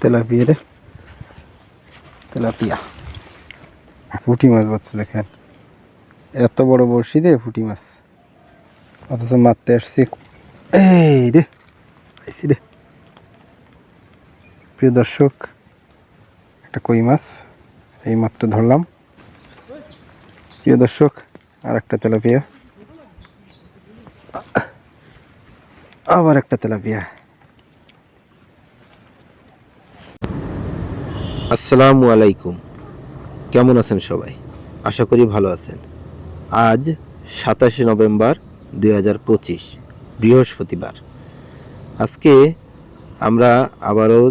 Tilapia রে tilapia পুঁটি মাছ বাচ্চা দেখেন। এত বড় বড়শি দে পুঁটি মাছ। অথচ মারতে আসছি এই রে পাইছি রে। প্রিয় দর্শক, একটা কই মাছ, এই মাত্র ধরলাম। প্রিয় দর্শক আর একটা তেলাপিয়া। আবার একটা তেলাপিয়া। আসসালামু আলাইকুম। কেমন আছেন সবাই? আশা করি ভালো আছেন। আজ সাতাশে নভেম্বর দুই হাজার পঁচিশ, বৃহস্পতিবার। আজকে আমরা আবারও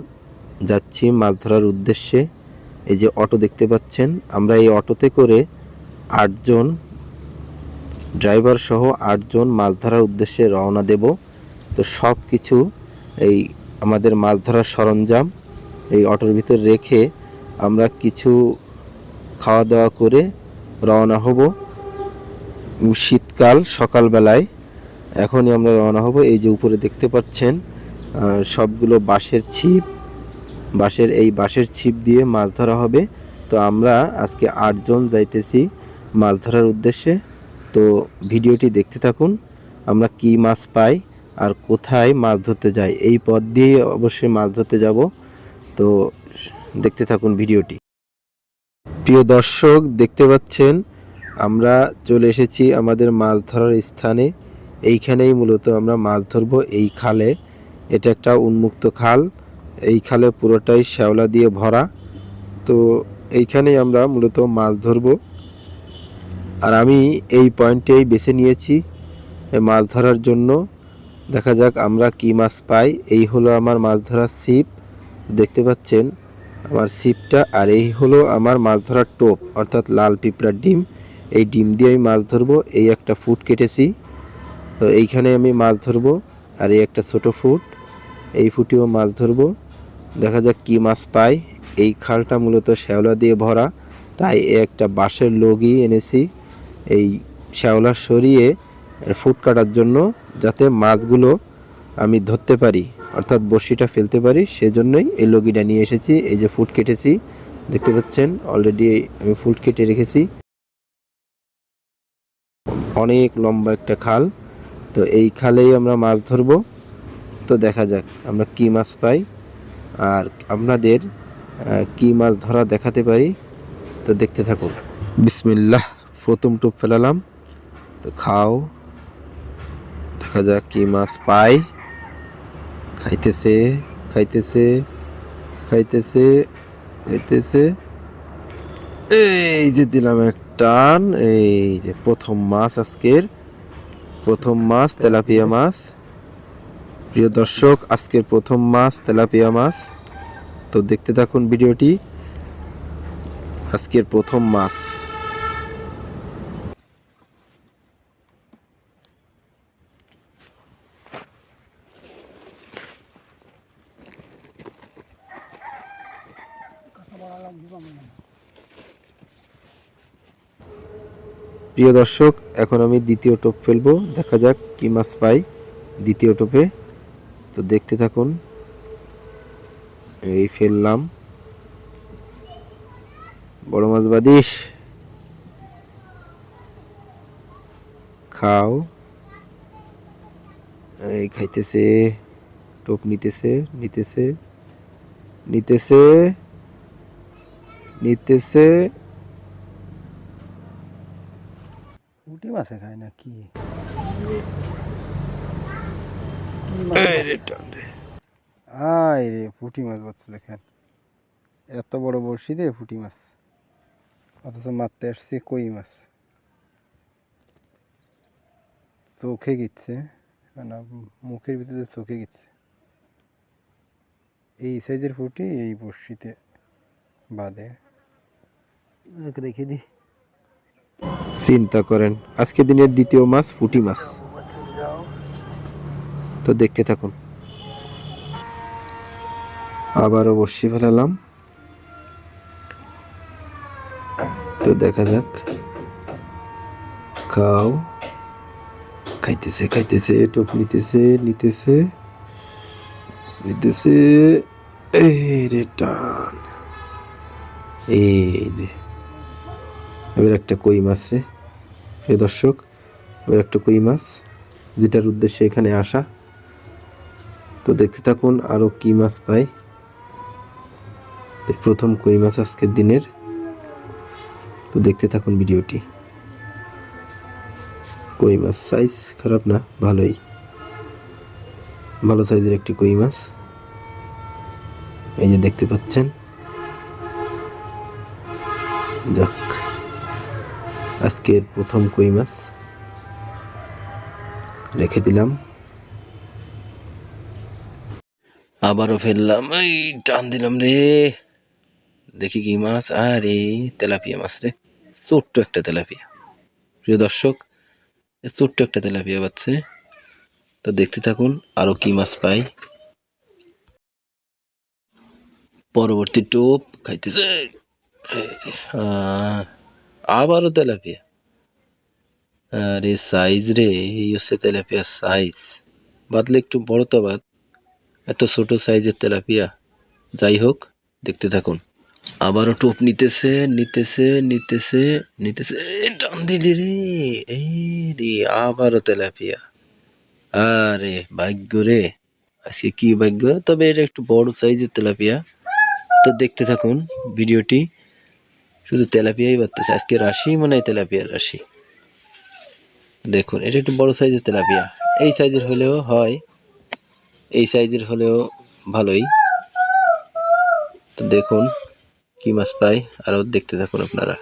যাচ্ছি মাছ ধরার উদ্দেশ্যে। এই যে অটো দেখতে পাচ্ছেন, আমরা এই অটোতে করে আটজন ড্রাইভার সহ আটজন মাছ ধরার উদ্দেশ্যে রওনা দেব। তো সব কিছু এই আমাদের মাছ ধরার সরঞ্জাম এই অটোর ভিতর রেখে আমরা কিছু খাওয়া দাওয়া করে রওনা হব। শীতকাল, সকালবেলায়। এখনই আমরা রওনা হব। এই যে উপরে দেখতে পাচ্ছেন সবগুলো বাঁশের ছিপ। বাঁশের, এই বাঁশের ছিপ দিয়ে মাছ ধরা হবে। তো আমরা আজকে আটজন যাইতেছি মাছ ধরার উদ্দেশ্যে। তো ভিডিওটি দেখতে থাকুন, আমরা কি মাছ পাই আর কোথায় মাছ ধরতে যাই। এই পথ দিয়ে অবশ্যই মাছ ধরতে যাব। তো দেখতে থাকুন ভিডিওটি। প্রিয় দর্শক, দেখতে পাচ্ছেন, আমরা চলে এসেছি আমাদের মাছ ধরার স্থানে। এইখানেই মূলত আমরা মাছ ধরবো, এই খালে। এটা একটা উন্মুক্ত খাল, এই খালে পুরোটাই শ্যাওলা দিয়ে ভরা। তো এইখানেই আমরা মূলত মাছ ধরবো। আর আমি এই পয়েন্টেই বেছে নিয়েছি মাছ ধরার জন্য। দেখা যাক আমরা কি মাছ পাই। এই হলো আমার মাছ ধরার ছিপ। দেখতে পাচ্ছেন, আমার ছিপটা আর এই হলো আমার মাছ ধরার টোপ, অর্থাৎ লাল পিঁপড়ার ডিম। এই ডিম দিয়ে আমি মাছ ধরবো, এই একটা ফুট কেটেছি। তো এইখানে আমি মাছ ধরবো, আর এই একটা ছোট ফুট, এই ফুটেও মাছ ধরবো। দেখা যাক কি মাছ পাই। এই খালটা মূলত শ্যাওলা দিয়ে ভরা, তাই একটা বাঁশের লগি এনেছি। এই শ্যাওলা সরিয়ে ফুট কাটার জন্য যাতে মাছগুলো আমি ধরতে পারি। অর্থাৎ বড়শিটা ফেলতে পারি, সেজন্যই এই লগিটা নিয়ে এসেছি। এই যে ফুট কেটেছি, দেখতে পাচ্ছেন অলরেডি আমি ফুট কেটে রেখেছি। অনেক লম্বা একটা খাল, তো এই খালেই আমরা মাছ ধরবো। তো দেখা যাক, আমরা কি মাছ পাই, আর আপনাদের কি মাছ ধরা দেখাতে পারি, তো দেখতে থাকুন। বিসমিল্লাহ, প্রথম টুপ ফেলালাম। তো খাও, দেখা যাক কি মাছ পাই। খাইতেছে খাইতেছে খাইতেছে খাইতেছে। এই যে দিলাম এক টান, এই যে প্রথম মাছ আজকের, প্রথম মাছ, তেলাপিয়া মাছ। প্রিয় দর্শক, আজকের প্রথম মাছ, তেলাপিয়া মাছ। তো দেখতে থাকুন ভিডিওটি, আজকের প্রথম মাছ। প্রিয় দর্শক, এখন আমি দ্বিতীয় টোপ ফেলব। দেখা যাক কি মাছ পাই দ্বিতীয় টোপে। তো দেখতে থাকুন। এই ফেললাম। বড় মাছ বাদিস খাও। এই খাইতেছে, টোপ নিতেছে নিতেছে নিতেছে। নিতেছে। পুঁটি মাছে খায় না কি। আয় রে পুঁটি মাছ বাচ্চা দেখেন। এত বড় বড়শি দে পুঁটি মাছ। অথচ মারতে আসছি কই মাছ? চোখে গিচ্ছে। না মুখের ভিতরে চোখে গিচ্ছে। এই সাইজের ফুটি এই বড়শিতে বাঁধে। রেখে চিন্তা করেন, আজকে দিনের দ্বিতীয় মাছ পুঁটি মাছ তো দেখতে থাকুন। আবারও বসি ফেলালাম। তো দেখা যাক। খাও। খাইতেছে খাইতেছে, টোপ নিতেছে নিতেছে নিতেছে। এই রে টান। এই যে। এবার একটা কই মাছ রে, প্রিয় দর্শক। এবার একটা কই মাছ, যেটার উদ্দেশ্যে এখানে আসা। তো দেখতে থাকুন আরও কী মাছ পাই। প্রথম কই মাছ আজকের দিনের। তো দেখতে থাকুন ভিডিওটি। কই মাছ সাইজ খারাপ না, ভালোই। ভালো সাইজের একটি কই মাছ। এই যে দেখতে পাচ্ছেন। যাক। আজকের প্রথম কই মাছ? রেখে দিলাম। আবারও ফেললাম। এই টান দিলাম রে। দেখি কি মাছ। আরে, তেলাপিয়া মাছ রে। ছোট্ট একটা তেলাপিয়া। প্রিয় দর্শক ছোট্ট একটা তেলাপিয়া পাচ্ছে তো দেখতে থাকুন আরও কি মাছ পাই। পরবর্তী টোপ খাইতেছে। আবারও তেলাপিয়া? আর আরে সাইজ রে, এই হচ্ছে তেলাপিয়ার সাইজ বাদলে একটু বড় তো বাদ। এত ছোট সাইজের তেলাপিয়া। যাই হোক, দেখতে থাকুন। আবারও টোপ নিতেছে নিতেছে নিতেছে নিতেছে। টান দিলি রে, এই রে, আবারও তেলাপিয়া। আরে ভাগ্য রে, আজকে কি ভাগ্য? তবে এটা একটু বড় সাইজের তেলাপিয়া। তো দেখতে থাকুন ভিডিওটি। শুধু তেলাপিয়াই বাড়তেছে। আজকে রাশি মনে হয় তেলাপিয়ার রাশি। দেখুন, এটা একটু বড় সাইজের তেলাপিয়া। এই সাইজের হলেও হয়, এই সাইজের হলেও ভালোই। তো দেখুন, কি মাছ পাই আরও দেখতে থাকুন আপনারা।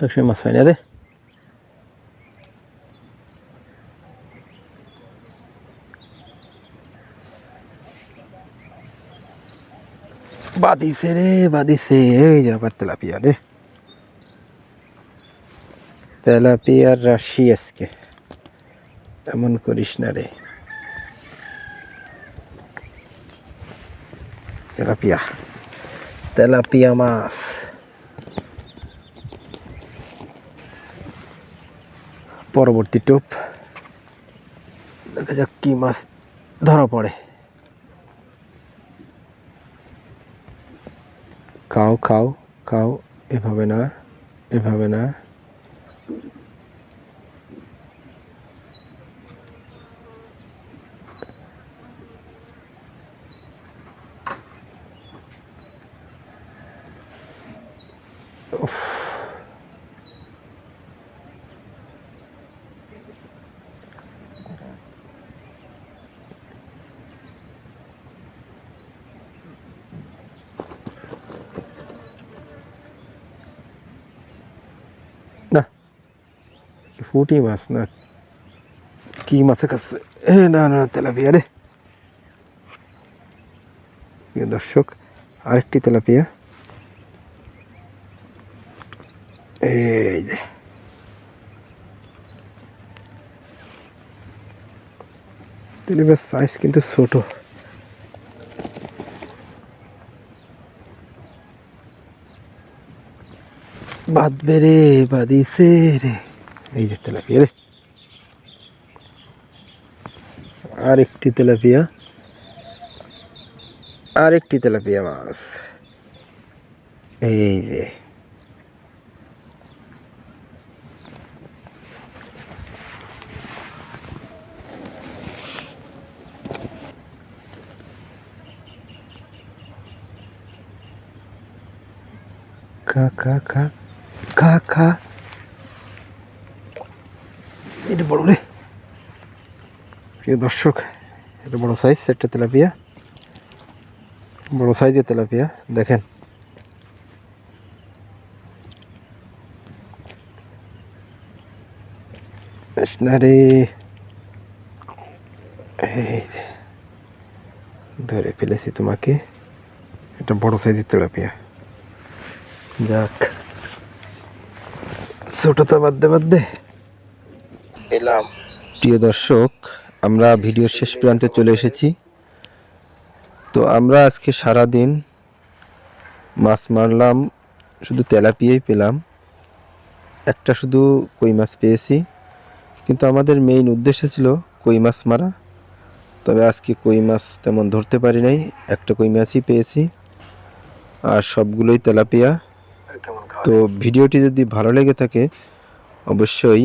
একশো মাছ পাই না রে বাদিছে রে বাদিছে এই যে আবার তেলাপিয়া রে তেলাপিয়ার রাশি আজকে এমন করিস না রে তেলাপিয়া তেলাপিয়া মাছ পরবর্তী টোপ। দেখা যাক কি মাছ ধরা পড়ে। খাও খাও খাও। এভাবে না এভাবে না উফ। না কি ফুটি মাছ না। কি মাছের কাছে? না না, তেলাপিয়া রে। প্রিয় দর্শক, আরেকটি তেলাপিয়া। এই যে। তেলাপিয়ার সাইজ কিন্তু ছোট। বাঁধবে রে বাঁধিছে রে। এই যে তেলাপিয়া রে। আর একটি তেলাপিয়া। আর একটি তেলাপিয়া মাছ। এই যে। খা খা খা খা খা। এটা বড় রে। প্রিয় দর্শক, এটা বড় সাইজ একটা তেলাপিয়া। বড় সাইজের তেলাপিয়া, দেখেন। না এই ধরে ফেলেছি তোমাকে। এটা বড় সাইজের তেলাপিয়া। যাক ছোটটা বাদ দে বাদ দে। প্রিয় দর্শক আমরা ভিডিওর শেষ প্রান্তে চলে এসেছি। তো আমরা আজকে সারা দিন মাছ মারলাম শুধু তেলাপিয়াই পেলাম। একটা শুধু কই মাছ পেয়েছি। কিন্তু আমাদের মেইন উদ্দেশ্য ছিল কই মাছ মারা। তবে আজকে কই মাছ তেমন ধরতে পারি নাই একটা কই মাছই পেয়েছি। আর সবগুলোই তেলাপিয়া। তো ভিডিওটি যদি ভালো লেগে থাকে অবশ্যই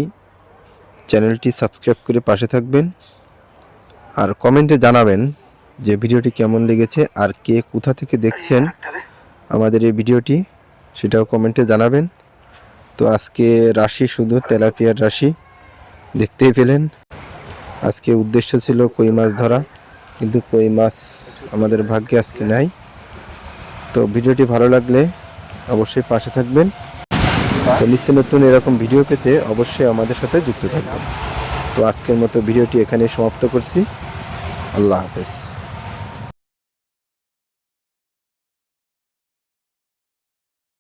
চ্যানেলটি সাবস্ক্রাইব করে পাশে থাকবেন আর কমেন্টে জানাবেন যে ভিডিওটি কেমন লেগেছে আর কে কোথা থেকে দেখছেন আমাদের এই ভিডিওটি, সেটাও কমেন্টে জানাবেন। তো আজকে রাশি শুধু তেলাপিয়ার রাশি দেখতেই পেলেন। আজকে উদ্দেশ্য ছিল কই মাছ ধরা, কিন্তু কই মাছ আমাদের ভাগ্যে আজকে নাই। তো ভিডিওটি ভালো লাগলে অবশ্যই পাশে থাকবেন। নিত্য নতুন এরকম ভিডিও পেতে অবশ্যই আমাদের সাথে যুক্ত থাকবেন। তো আজকের মতো ভিডিওটি এখানে সমাপ্ত করছি। আল্লাহ হাফেজ।